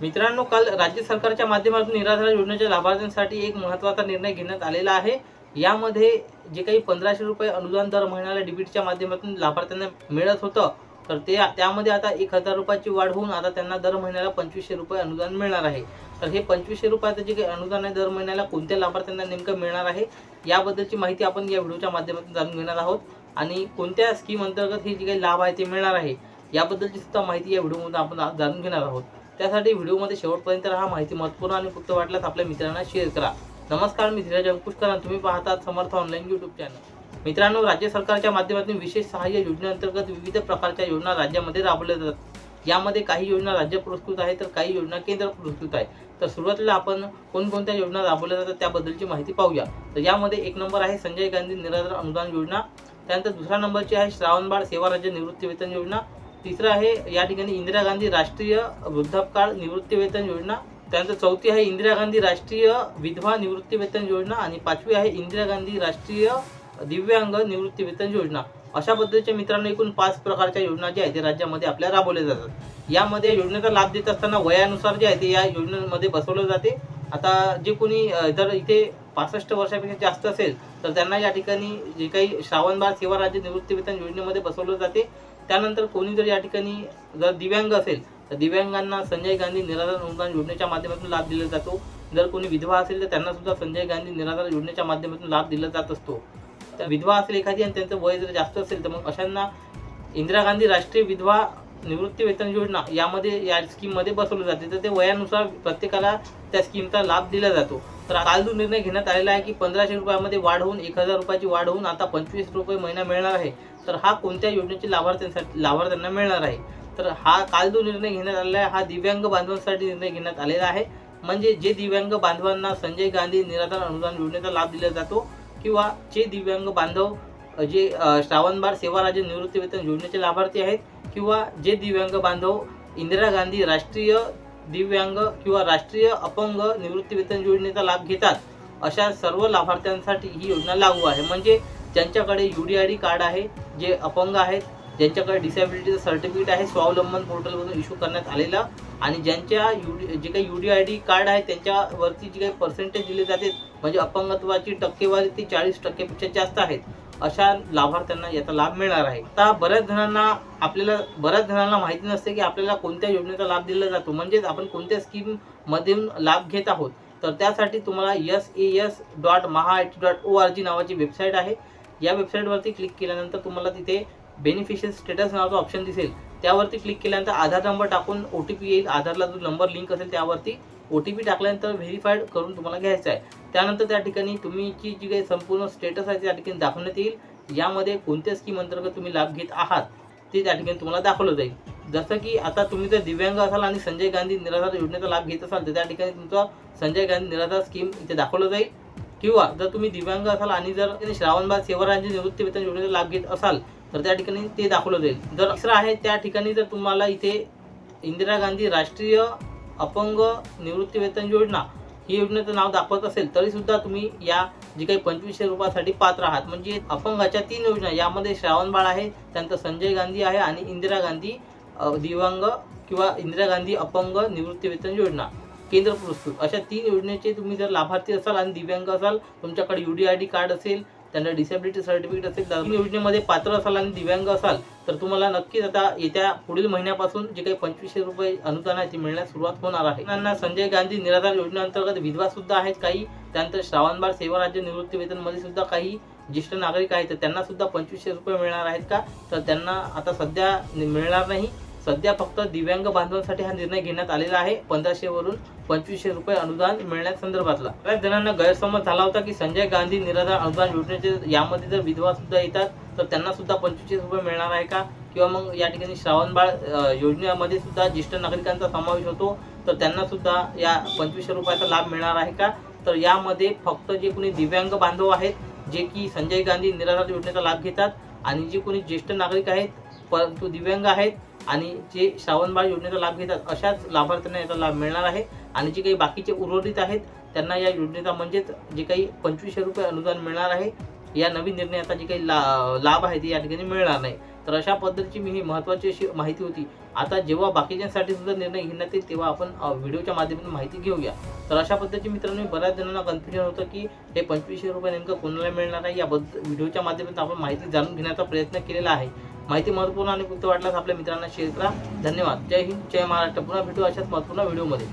मित्रांनो काल राज्य सरकारच्या माध्यमातून निराधार योजनेच्या लाभार्थ्यांसाठी एक महत्त्वाचा निर्णय घेण्यात आलेला आहे. यामध्ये जे काही पंधराशे रुपये अनुदान दर महिन्याला डेबिटच्या माध्यमातून लाभार्थ्यांना मिळत होतं तर ते त्यामध्ये आता एक हजार रुपयाची वाढ होऊन आता त्यांना दर महिन्याला पंचवीसशे रुपये अनुदान मिळणार आहे. तर हे पंचवीसशे रुपयाचं जे काही अनुदान आहे दर महिन्याला कोणत्या लाभार्थ्यांना नेमकं मिळणार आहे याबद्दलची माहिती आपण या व्हिडिओच्या माध्यमातून जाणून घेणार आहोत. आणि कोणत्या स्कीम अंतर्गत हे जे काही लाभ आहे ते मिळणार आहे याबद्दलची सुद्धा माहिती या व्हिडिओमधून आपण जाणून घेणार आहोत. त्यासाठी व्हिडिओमध्ये शेवटपर्यंत राहा माहिती महत्त्वपूर्ण आणि फक्त वाटल्यास आपल्या मित्रांना शेअर करा. नमस्कार मी धीरज अंकुशकर तुम्ही पाहतात समर्थ ऑनलाईन यूट्यूब चॅनल मित्रांनो राज्य सरकारच्या माध्यमातून विशेष सहाय्य योजनेअंतर्गत विविध प्रकारच्या योजना राज्यामध्ये राबवल्या जातात. यामध्ये काही योजना राज्य पुरस्कृत आहे तर काही योजना केंद्र पुरस्कृत आहे तर सुरुवातीला आपण कोणकोणत्या योजना राबवल्या जातात त्याबद्दलची माहिती पाहूया. तर यामध्ये एक नंबर आहे संजय गांधी निराधार अनुदान योजना. त्यानंतर दुसऱ्या नंबरची आहे श्रावणबाळ सेवा राज्य निवृत्ती वेतन योजना. तिसरं आहे या ठिकाणी इंदिरा गांधी राष्ट्रीय वृद्धापकाळ निवृत्तीवेतन योजना. त्यानंतर चौथी आहे इंदिरा गांधी राष्ट्रीय विधवा निवृत्तीवेतन योजना. आणि पाचवी आहे इंदिरा गांधी राष्ट्रीय दिव्यांग निवृत्तीवेतन योजना. अशा पद्धतीच्या मित्रांनो एकूण पाच प्रकारच्या योजना ज्या आहेत ते राज्यामध्ये आपल्या राबवल्या जातात. यामध्ये योजनेचा लाभ देत असताना वयानुसार जे आहे ते या योजनेमध्ये बसवलं जाते. आता जे कोणी जर इथे पासष्ट वर्षापेक्षा जास्त असेल तर त्यांना या ठिकाणी जे काही श्रावणबाळ सेवा राज्य निवृत्तीवेतन योजनेमध्ये बसवलं जाते. त्यानंतर कोणी जर या ठिकाणी जर दिव्यांग असेल तर दिव्यांगांना संजय गांधी निराधार अनुदान योजनेच्या माध्यमातून लाभ दिला जातो. जर कोणी विधवा असेल तर त्यांना सुद्धा संजय गांधी निराधार योजनेच्या माध्यमातून लाभ दिला जात असतो. तर विधवा असेल एखादी आणि त्यांचं वय जर जास्त असेल तर मग अशांना इंदिरा गांधी राष्ट्रीय विधवा निवृत्ती वेतन योजना यामध्ये या स्कीममध्ये बसवलं जाते. तर ते वयानुसार प्रत्येकाला त्या स्कीमचा लाभ दिला जातो. तर काल जो निर्णय घेण्यात आलेला आहे की पंधराशे रुपयामध्ये वाढ होऊन एक हजार रुपयाची वाढ होऊन आता पंचवीस रुपये महिना मिळणार आहे. तर हा कोणत्या योजनेचे लाभार्थ्यांसाठी लाभार्थ्यांना मिळणार आहे? तर हा काल जो निर्णय घेण्यात आलेला आहे हा दिव्यांग बांधवांसाठी निर्णय घेण्यात आलेला आहे. म्हणजे जे दिव्यांग बांधवांना संजय गांधी निराधार अनुदान योजनेचा लाभ दिला जातो किंवा जे दिव्यांग बांधव जे श्रावणबाळ सेवा राज्य निवृत्ती वेतन योजनेचे लाभार्थी आहेत किंवा जे दिव्यांग बांधव इंदिरा गांधी राष्ट्रीय दिव्यांग किंवा राष्ट्रीय अपंग निवृत्ती वेतन योजनेचा लाभ घेतात. अशा सर्व लाभार्थ्यांसाठी ही योजना लागू आहे. म्हणजे ज्यांच्याकडे U D I D card आहे जे अपंग आहेत ज्यांच्याकडे डिसॅबिलिटीचं सर्टिफिकेट आहे स्वावलंबन पोर्टलमधून इश्यू करण्यात आलेलं आणि ज्यांच्या यू डी जे काही U D I D card आहे त्यांच्यावरती जे काही पर्सेंटेज दिले जाते म्हणजे अपंगत्वाची टक्केवारी ती चाळीस टक्केपेक्षा जास्त आहेत. अशा लाभार्थ्यांना याचा लाभ मिळणार आहे. आता बऱ्याच जणांना आपल्याला बऱ्याच जणांना माहिती नसते की आपल्याला कोणत्या योजनेचा लाभ दिला जातो. म्हणजेच आपण कोणत्या स्कीम मधून लाभ घेत आहोत. तर त्यासाठी तुम्हाला S A S dot Maha H dot O R G नावाची वेबसाईट आहे. या वेबसाईटवरती क्लिक केल्यानंतर तुम्हाला तिथे बेनिफिशियल स्टेटस नावाचा ऑप्शन दिसेल. त्यावरती क्लिक केल्यानंतर आधार नंबर टाकून ओ टी पी येईल. आधारला जो नंबर लिंक असेल त्यावरती ओ टी पी टाकल्यानंतर व्हेरीफाईड करून तुम्हाला घ्यायचं आहे. त्यानंतर त्या ठिकाणी तुमची जी काही संपूर्ण स्टेटस आहे त्या ठिकाणी दाखवण्यात येईल. यामध्ये कोणत्या स्कीम अंतर्गत तुम्ही लाभ घेत आहात ते त्या ठिकाणी तुम्हाला दाखवलं जाईल. जसं की आता तुम्ही जर दिव्यांग असाल आणि संजय गांधी निराधार योजनेचा लाभ घेत असाल तर त्या ठिकाणी तुमचा संजय गांधी निराधार स्कीम इथे दाखवलं जाईल. किंवा जर तुम्ही दिव्यांग असाल आणि जर सेवाराज सेवाराज्य निवृत्ती वेतन योजनेचा लाभ घेत असाल तर त्या ठिकाणी ते दाखवलं जाईल. जर तिसरं आहे त्या ठिकाणी जर तुम्हाला इथे इंदिरा गांधी राष्ट्रीय अपंग निवृत्ती वेतन योजना ही योजनेचं नाव दाखवत असेल तरीसुद्धा तुम्ही या जी काही पंचवीसशे रुपयासाठी पात्र आहात. म्हणजे अपंगाच्या तीन योजना यामध्ये श्रावणबाळ आहे त्यानंतर संजय गांधी आहे आणि इंदिरा गांधी दिव्यांग किंवा इंदिरा गांधी अपंग निवृत्ती वेतन योजना. केंद्र पुरस्कृत. अशा तीन योजनेचे तुम्ही जर लाभार्थी असाल आणि दिव्यांग असाल तुमच्याकडे U D I D card असेल त्यांना डिसेबिलिटी सर्टिफिकेट असेल तर योजनेमध्ये पात्र असाल आणि दिव्यांग असाल तर तुम्हाला नक्कीच आता येत्या पुढील महिन्यापासून जे काही पंचवीसशे रुपये अनुदान आहे ते मिळण्यास सुरुवात होणार आहे. त्यांना संजय गांधी निराधार योजनेअंतर्गत विधवा सुद्धा आहेत काही. त्यानंतर श्रावणबाळ सेवा राज्य निवृत्ती वेतनमध्ये सुद्धा काही ज्येष्ठ नागरिक आहेत तर त्यांना सुद्धा पंचवीसशे रुपये मिळणार आहेत का? तर त्यांना आता सध्या मिळणार नाही. सध्या फक्त दिव्यांग बांधवांसाठी हा निर्णय घेण्यात आलेला आहे. पंधराशे वरून पंचवीसशे रुपये अनुदान मिळण्यासंदर्भातला बऱ्याच जणांना गैरसमज झाला होता की संजय गांधी निराधार अनुदान योजनेचे यामध्ये जर विधवा सुद्धा येतात तर त्यांना सुद्धा पंचवीसशे रुपये मिळणार आहे का? किंवा मग या ठिकाणी श्रावणबाळ योजनेमध्ये सुद्धा ज्येष्ठ नागरिकांचा समावेश होतो तर त्यांना सुद्धा या पंचवीसशे रुपयाचा लाभ मिळणार आहे का? तर यामध्ये फक्त जे कोणी दिव्यांग बांधव आहेत जे की संजय गांधी निराधार योजनेचा लाभ घेतात आणि जे कोणी ज्येष्ठ नागरिक आहेत परंतु दिव्यांग आहेत आणि जे श्रावणबाळ योजनेचा लाभ घेतात अशाच लाभार्थ्यांना याचा लाभ मिळणार आहे. आणि जे काही बाकीचे उर्वरित आहेत त्यांना या योजनेचा म्हणजेच जे काही पंचवीसशे रुपये अनुदान मिळणार आहे या नवीन निर्णयाचा जे काही ला लाभ आहे ते या ठिकाणी मिळणार नाही. तर अशा पद्धतीची मी ही महत्त्वाची अशी माहिती होती. आता जेव्हा बाकीच्यांसाठी सुद्धा निर्णय घेण्यात येईल तेव्हा आपण व्हिडिओच्या माध्यमातून माहिती घेऊया. तर अशा पद्धतीची मित्रांनो बऱ्याच जणांना कन्फ्युजन होतं की हे पंचवीसशे रुपये नेमकं कोणाला मिळणार आहे याबद्दल व्हिडिओच्या माध्यमातून आपण माहिती जाणून घेण्याचा प्रयत्न केलेला आहे. माहिती महत्त्वपूर्ण आणि उपयुक्त वाटल्यास आपल्या मित्रांना शेअर करा. धन्यवाद. जय हिंद जय महाराष्ट्र. पुन्हा भेटू अशाच महत्त्वपूर्ण व्हिडिओमध्ये